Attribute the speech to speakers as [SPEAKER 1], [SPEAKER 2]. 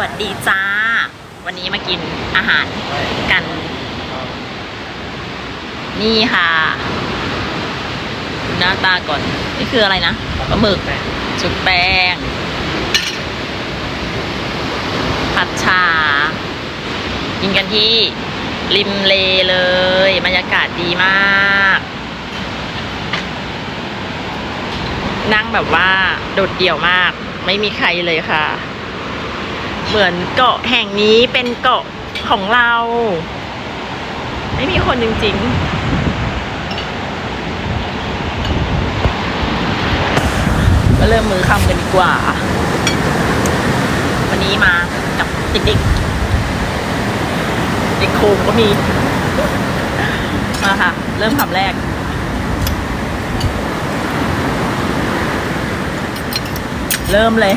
[SPEAKER 1] วัสดีจ้า วันนี้มากินอาหารกัน นี่ค่ะ หน้าตาก่อน นี่คืออะไรนะปลาหมึกชุบแป้ง ผัดชา กินกันที่ริมเลเลยบรรยากาศดีมาก นั่งแบบว่าโดดเดี่ยวมาก ไม่มีใครเลยค่ะ เหมือนเกาะแห่งนี้เป็นเกาะของเรา ไม่มีคนจริง ๆก็เริ่มมือคำกันดีกว่า วันนี้มากับเด็กๆ เด็กโคมก็มี มาค่ะ เริ่มคำแรก เริ่มเลย